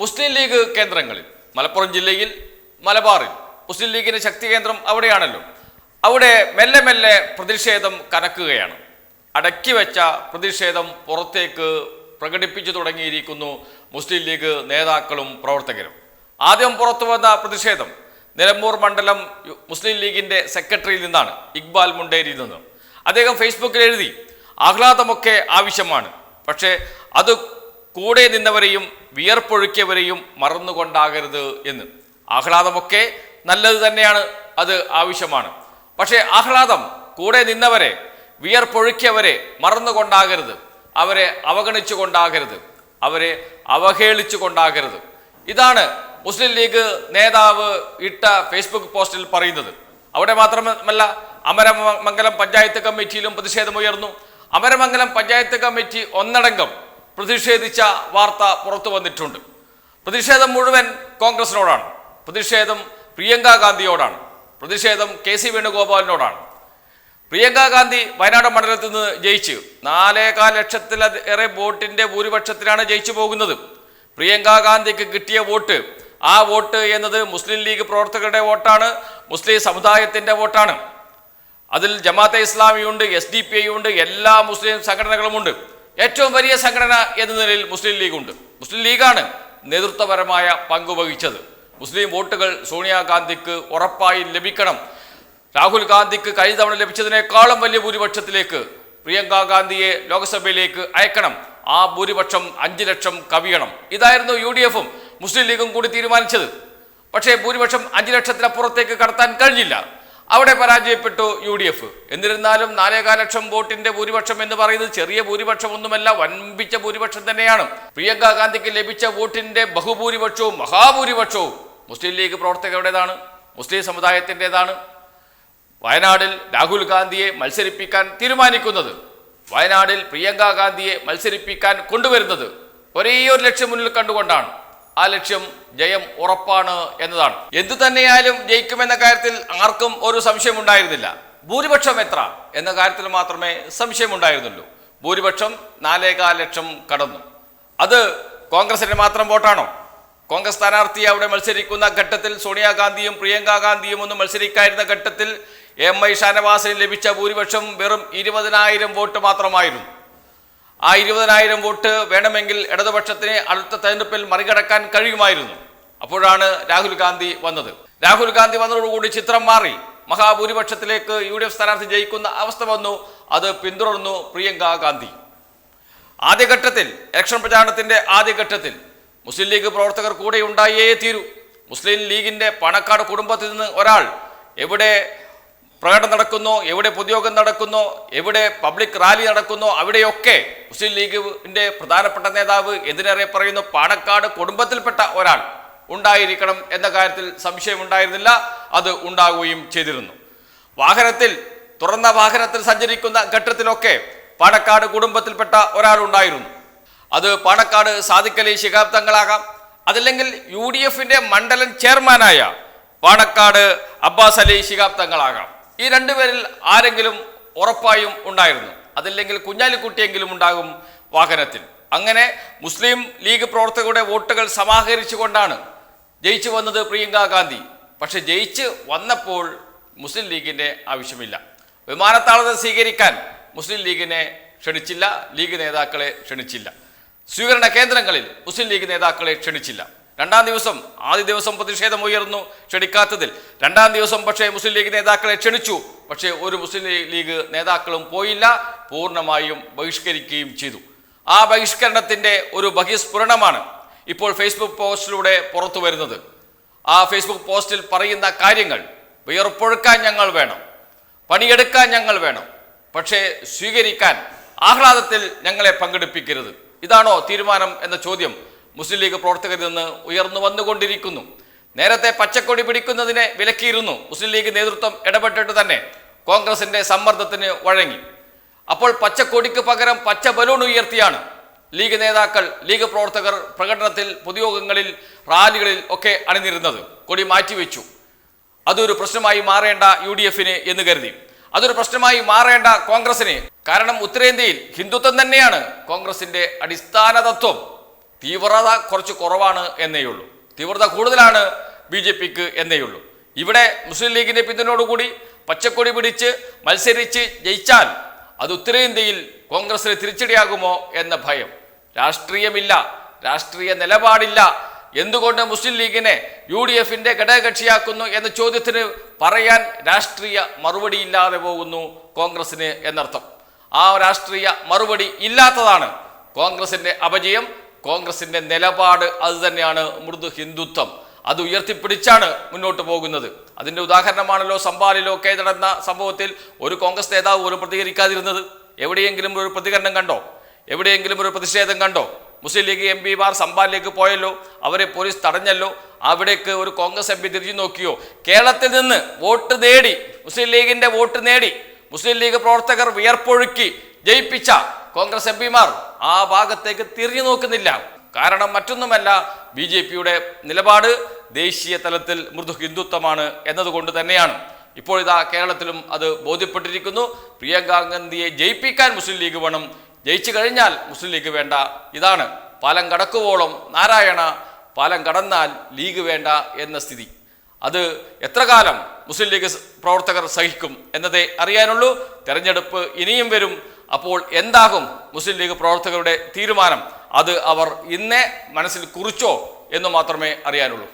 മുസ്ലിം league കേന്ദ്രങ്ങളിൽ മലപ്പുറം ജില്ലയിൽ മലബാറിൽ. മുസ്ലിം ലീഗിന്റെ ശക്തി കേന്ദ്രം അവിടെയാണല്ലോ. അവിടെ മെല്ലെ മെല്ലെ പ്രതിഷേധം കനക്കുകയാണ്. അടക്കി വെച്ച പ്രതിഷേധം പുറത്തേക്ക് പ്രകടിപ്പിച്ചു തുടങ്ങിയിരിക്കുന്നു മുസ്ലിം ലീഗ് നേതാക്കളും പ്രവർത്തകരും. ആദ്യം പുറത്തു വന്ന പ്രതിഷേധം നിലമ്പൂർ മണ്ഡലം മുസ്ലിം ലീഗിന്റെ സെക്രട്ടറിയിൽ നിന്നാണ് ഇക്ബാൽ മുണ്ടേരിയിൽ നിന്ന്. അദ്ദേഹം ഫേസ്ബുക്കിൽ എഴുതി ആഹ്ലാദമൊക്കെ ആവശ്യമാണ്. പക്ഷേ അത് കൂടെ നിന്നവരെയും വിയർപ്പൊഴുക്കിയവരെയും മറന്നുകൊണ്ടാകരുത് എന്ന്. ആഹ്ലാദമൊക്കെ നല്ലത് തന്നെയാണ് അത് ആവശ്യമാണ്. പക്ഷേ ആഹ്ലാദം കൂടെ നിന്നവരെ വിയർപ്പൊഴുക്കിയവരെ മറന്നുകൊണ്ടാകരുത്. അവരെ അവഗണിച്ചു കൊണ്ടാകരുത് അവരെ അവഹേളിച്ചു കൊണ്ടാകരുത് ഇതാണ് മുസ്ലിം ലീഗ് നേതാവ് ഇട്ട ഫേസ്ബുക്ക് പോസ്റ്റിൽ പറയുന്നത്. അവിടെ മാത്രമല്ല അമരമംഗലം പഞ്ചായത്ത് കമ്മിറ്റിയിലും പ്രതിഷേധമുയർന്നു. അമരമംഗലം പഞ്ചായത്ത് കമ്മിറ്റി ഒന്നടങ്കം പ്രതിഷേധിച്ച വാർത്ത പുറത്തു വന്നിട്ടുണ്ട്. പ്രതിഷേധം മുഴുവൻ കോൺഗ്രസിനോടാണ്. പ്രതിഷേധം പ്രിയങ്ക ഗാന്ധിയോടാണ്. പ്രതിഷേധം കെ സി വേണുഗോപാലിനോടാണ്. പ്രിയങ്ക ഗാന്ധി വയനാട് മണ്ഡലത്തിൽ നിന്ന് ജയിച്ച്. നാലേകാൽ ലക്ഷത്തിലേറെ വോട്ടിന്റെ ഭൂരിപക്ഷത്തിലാണ് ജയിച്ചു പോകുന്നത്. പ്രിയങ്ക ഗാന്ധിക്ക് കിട്ടിയ വോട്ട് ആ വോട്ട് എന്നത് മുസ്ലിം ലീഗ് പ്രവർത്തകരുടെ വോട്ടാണ് മുസ്ലിം സമുദായത്തിന്റെ വോട്ടാണ്. അതിൽ ജമാഅത്തെ ഇസ്ലാമിയുണ്ട് എസ് ഡി പി ഐ ഉണ്ട് എല്ലാ മുസ്ലിം സംഘടനകളുമുണ്ട് ഏറ്റവും വലിയ സംഘടന എന്ന നിലയിൽ മുസ്ലിം ലീഗ് ഉണ്ട് മുസ്ലിം ലീഗാണ് നേതൃത്വപരമായ പങ്ക് വഹിച്ചത്. മുസ്ലിം വോട്ടുകൾ സോണിയാഗാന്ധിക്ക് ഉറപ്പായി ലഭിക്കണം. രാഹുൽ ഗാന്ധിക്ക് കഴിഞ്ഞ തവണ ലഭിച്ചതിനേക്കാളും വലിയ ഭൂരിപക്ഷത്തിലേക്ക് പ്രിയങ്ക ഗാന്ധിയെ ലോക്സഭയിലേക്ക് അയക്കണം. ആ ഭൂരിപക്ഷം അഞ്ച് ലക്ഷം കവിയണം. ഇതായിരുന്നു യു ഡി എഫും മുസ്ലിം ലീഗും കൂടി തീരുമാനിച്ചത്. പക്ഷേ ഭൂരിപക്ഷം അഞ്ച് ലക്ഷത്തിനപ്പുറത്തേക്ക് കടത്താൻ കഴിഞ്ഞില്ല. അവിടെ പരാജയപ്പെട്ടു യു ഡി എഫ് എന്നിരുന്നാലും നാലേകാൽ ലക്ഷം വോട്ടിന്റെ ഭൂരിപക്ഷം എന്ന് പറയുന്നത് ചെറിയ ഭൂരിപക്ഷം ഒന്നുമല്ല വൻപിച്ച ഭൂരിപക്ഷം തന്നെയാണ്. പ്രിയങ്ക ഗാന്ധിക്ക് ലഭിച്ച വോട്ടിന്റെ ബഹുഭൂരിപക്ഷവും മഹാഭൂരിപക്ഷവും മുസ്ലിം ലീഗ് പ്രവർത്തകരുടേതാണ് മുസ്ലിം സമുദായത്തിന്റെതാണ് വയനാടിൽ രാഹുൽ ഗാന്ധിയെ മത്സരിപ്പിക്കാൻ തീരുമാനിക്കുന്നത് വയനാടിൽ പ്രിയങ്ക ഗാന്ധിയെ മത്സരിപ്പിക്കാൻ കൊണ്ടുവരുന്നത് ഒരേ ഒരു ലക്ഷ്യം മുന്നിൽ കണ്ടുകൊണ്ടാണ്. ആ ലക്ഷ്യം ജയം ഉറപ്പാണ് എന്നതാണ്. എന്തു തന്നെയായാലും ജയിക്കുമെന്ന കാര്യത്തിൽ ആർക്കും ഒരു സംശയം ഉണ്ടായിരുന്നില്ല ഭൂരിപക്ഷം എത്ര? എന്ന കാര്യത്തിൽ മാത്രമേ സംശയം ഉണ്ടായിരുന്നുള്ളൂ ഭൂരിപക്ഷം നാലേകാൽ ലക്ഷം കടന്നു. അത് കോൺഗ്രസിന്റെ മാത്രം വോട്ടാണോ? കോൺഗ്രസ് സ്ഥാനാർത്ഥി അവിടെ മത്സരിക്കുന്ന ഘട്ടത്തിൽ സോണിയാഗാന്ധിയും പ്രിയങ്ക ഗാന്ധിയും ഒന്നും മത്സരിക്കാതിരുന്ന ഘട്ടത്തിൽ എം ഐ ഷാനവാസിന് ലഭിച്ച ഭൂരിപക്ഷം വെറും ഇരുപതിനായിരം വോട്ട് മാത്രമായിരുന്നു. ആ ഇരുപതിനായിരം വോട്ട് വേണമെങ്കിൽ ഇടതുപക്ഷത്തിന് അടുത്ത തെരഞ്ഞെടുപ്പിൽ മറികടക്കാൻ കഴിയുമായിരുന്നു. അപ്പോഴാണ് രാഹുൽ ഗാന്ധി വന്നത്. രാഹുൽ ഗാന്ധി വന്നതോടുകൂടി ചിത്രം മാറി. മഹാഭൂരിപക്ഷത്തിലേക്ക് യു ഡി എഫ് സ്ഥാനാർത്ഥി ജയിക്കുന്ന അവസ്ഥ വന്നു. അത് പിന്തുടർന്നു പ്രിയങ്ക ഗാന്ധി. ആദ്യഘട്ടത്തിൽ ഇലക്ഷൻ പ്രചാരണത്തിന്റെ ആദ്യഘട്ടത്തിൽ മുസ്ലിം ലീഗ് പ്രവർത്തകർ കൂടെ ഉണ്ടായേ തീരൂ. മുസ്ലിം ലീഗിന്റെ പണക്കാട് കുടുംബത്തിൽ നിന്ന് ഒരാൾ എവിടെ പ്രകടനം നടക്കുന്നു എവിടെ പൊതുയോഗം നടക്കുന്നു എവിടെ പബ്ലിക് റാലി നടക്കുന്നു അവിടെയൊക്കെ മുസ്ലിം ലീഗിന്റെ പ്രധാനപ്പെട്ട നേതാവ് എന്തിനേറെ പറയുന്നു? പാണക്കാട് കുടുംബത്തിൽപ്പെട്ട ഒരാൾ ഉണ്ടായിരിക്കണം എന്ന കാര്യത്തിൽ സംശയം ഉണ്ടായിരുന്നില്ല. അത് ഉണ്ടാവുകയും ചെയ്തിരുന്നു. വാഹനത്തിൽ തുറന്ന വാഹനത്തിൽ സഞ്ചരിക്കുന്ന ഘട്ടത്തിലൊക്കെ പാണക്കാട് കുടുംബത്തിൽപ്പെട്ട ഒരാളുണ്ടായിരുന്നു അത് പാണക്കാട് സാദിഖലി ശിഹാബ് തങ്ങളാകാം. അതല്ലെങ്കിൽ യു ഡി മണ്ഡലം ചെയർമാനായ പാണക്കാട് അബ്ബാസ് അലി ശിഹാബ് തങ്ങളാകാം. ഈ രണ്ടുപേരിൽ ആരെങ്കിലും ഉറപ്പായും ഉണ്ടായിരുന്നു. അതില്ലെങ്കിൽ കുഞ്ഞാലിക്കുട്ടിയെങ്കിലും ഉണ്ടാകും വാഹനത്തിൽ. അങ്ങനെ മുസ്ലിം ലീഗ് പ്രവർത്തകരുടെ വോട്ടുകൾ സമാഹരിച്ചുകൊണ്ടാണ് ജയിച്ചു വന്നത് പ്രിയങ്ക ഗാന്ധി. പക്ഷെ ജയിച്ച് വന്നപ്പോൾ മുസ്ലിം ലീഗിന്റെ ആവശ്യമില്ല. വിമാനത്താവളത്തെ സ്വീകരിക്കാൻ മുസ്ലിം ലീഗിനെ ക്ഷണിച്ചില്ല ലീഗ് നേതാക്കളെ ക്ഷണിച്ചില്ല. സ്വീകരണ കേന്ദ്രങ്ങളിൽ മുസ്ലിം ലീഗ് നേതാക്കളെ ക്ഷണിച്ചില്ല. രണ്ടാം ദിവസം ആദ്യ ദിവസം പ്രതിഷേധം ഉയർന്നു ക്ഷണിക്കാത്തതിൽ. രണ്ടാം ദിവസം പക്ഷേ മുസ്ലിം ലീഗ് നേതാക്കളെ ക്ഷണിച്ചു. പക്ഷേ ഒരു മുസ്ലിം ലീഗ് നേതാക്കളും പോയില്ല. പൂർണമായും ബഹിഷ്കരിക്കുകയും ചെയ്തു. ആ ബഹിഷ്കരണത്തിന്റെ ഒരു ബഹിസ്ഫുരണമാണ് ഇപ്പോൾ ഫേസ്ബുക്ക് പോസ്റ്റിലൂടെ പുറത്തു വരുന്നത്. ആ ഫേസ്ബുക്ക് പോസ്റ്റിൽ പറയുന്ന കാര്യങ്ങൾ വിയർപ്പൊഴുക്കാൻ ഞങ്ങൾ വേണം പണിയെടുക്കാൻ ഞങ്ങൾ വേണം പക്ഷേ സ്വീകരിക്കാൻ ആഹ്ലാദത്തിൽ ഞങ്ങളെ പങ്കെടുപ്പിക്കരുത്. ഇതാണോ തീരുമാനം എന്ന ചോദ്യം. മുസ്ലിം ലീഗ് പ്രവർത്തകരിൽ നിന്ന് ഉയർന്നു വന്നുകൊണ്ടിരിക്കുന്നു. നേരത്തെ പച്ചക്കൊടി പിടിക്കുന്നതിനെ വിലക്കിയിരുന്നു. മുസ്ലിം ലീഗ് നേതൃത്വം ഇടപെട്ടിട്ട് തന്നെ കോൺഗ്രസിന്റെ സമ്മർദ്ദത്തിന് വഴങ്ങി. അപ്പോൾ പച്ചക്കൊടിക്ക് പകരം പച്ച ബലൂൺ ഉയർത്തിയാണ്. ലീഗ് നേതാക്കൾ ലീഗ് പ്രവർത്തകർ പ്രകടനത്തിൽ പൊതുയോഗങ്ങളിൽ റാലികളിൽ ഒക്കെ അണിനിരുന്നത്. കൊടി മാറ്റിവെച്ചു. അതൊരു പ്രശ്നമായി മാറേണ്ട യു ഡി എഫിന് എന്ന് കരുതി. അതൊരു പ്രശ്നമായി മാറേണ്ട കോൺഗ്രസിന്. കാരണം ഉത്തരേന്ത്യയിൽ ഹിന്ദുത്വം തന്നെയാണ് കോൺഗ്രസിന്റെ അടിസ്ഥാന തത്വം തീവ്രത കുറച്ച് കുറവാണ് എന്നേ ഉള്ളൂ. തീവ്രത കൂടുതലാണ് ബി ജെ പിക്ക് എന്നേയുള്ളൂ ഇവിടെ മുസ്ലിം ലീഗിന്റെ പിന്തുണയോടുകൂടി പച്ചക്കൊടി പിടിച്ച് മത്സരിച്ച് ജയിച്ചാൽ അത് ഉത്തരേന്ത്യയിൽ കോൺഗ്രസിന് തിരിച്ചടിയാകുമോ എന്ന ഭയം. രാഷ്ട്രീയമില്ല രാഷ്ട്രീയ നിലപാടില്ല. എന്തുകൊണ്ട് മുസ്ലിം ലീഗിനെ യു ഡി എഫിന്റെ ഘടകകക്ഷിയാക്കുന്നു എന്ന ചോദ്യത്തിന് പറയാൻ രാഷ്ട്രീയ മറുപടിയില്ലാതെ പോകുന്നു കോൺഗ്രസിന് എന്നർത്ഥം. ആ രാഷ്ട്രീയ മറുപടി ഇല്ലാത്തതാണ് കോൺഗ്രസിന്റെ അപജയം കോൺഗ്രസിന്റെ നിലപാട് അതുതന്നെയാണ് മൃദു ഹിന്ദുത്വം. അത് ഉയർത്തിപ്പിടിച്ചാണ് മുന്നോട്ട് പോകുന്നത്. അതിന്റെ ഉദാഹരണമാണല്ലോ സംഭാലിലോ ഒക്കെ നടന്ന സംഭവത്തിൽ ഒരു കോൺഗ്രസ് നേതാവ് പോലും പ്രതികരിക്കാതിരുന്നത്. എവിടെയെങ്കിലും ഒരു പ്രതികരണം കണ്ടോ? എവിടെയെങ്കിലും ഒരു പ്രതിഷേധം കണ്ടോ? മുസ്ലിം ലീഗ് എം പിമാർ സംഭാലിലേക്ക് പോയല്ലോ? അവരെ പോലീസ് തടഞ്ഞല്ലോ? അവിടേക്ക് ഒരു കോൺഗ്രസ് എം പി തിരിഞ്ഞു നോക്കിയോ? കേരളത്തിൽ നിന്ന് വോട്ട് നേടി മുസ്ലിം ലീഗിന്റെ വോട്ട് നേടി മുസ്ലിം ലീഗ് പ്രവർത്തകർ വിയർപ്പൊഴുക്കി ജയിപ്പിച്ച കോൺഗ്രസ് എം പിമാർ ആ ഭാഗത്തേക്ക് തിരിഞ്ഞു നോക്കുന്നില്ല. കാരണം മറ്റൊന്നുമല്ല ബി ജെ പിയുടെ നിലപാട് ദേശീയ തലത്തിൽ മൃദു ഹിന്ദുത്വമാണ് എന്നതുകൊണ്ട് തന്നെയാണ്. ഇപ്പോൾ ഇതാ കേരളത്തിലും അത് ബോധ്യപ്പെട്ടിരിക്കുന്നു. പ്രിയങ്കാ ഗാന്ധിയെ ജയിപ്പിക്കാൻ മുസ്ലിം ലീഗ് വേണം. ജയിച്ചു കഴിഞ്ഞാൽ മുസ്ലിം ലീഗ് വേണ്ട. ഇതാണ് പാലം കടക്കുവോളം നാരായണ പാലം കടന്നാൽ ലീഗ് വേണ്ട എന്ന സ്ഥിതി. അത് എത്ര കാലം മുസ്ലിം ലീഗ് പ്രവർത്തകർ സഹിക്കും എന്നതേ അറിയാനുള്ളൂ. തെരഞ്ഞെടുപ്പ് ഇനിയും വരും. അപ്പോൾ എന്താകും മുസ്ലിം ലീഗ് പ്രവർത്തകരുടെ തീരുമാനം? അത് അവർ ഇന്നേ മനസ്സിൽ കുറിച്ചോ എന്ന് മാത്രമേ അറിയാനുള്ളൂ.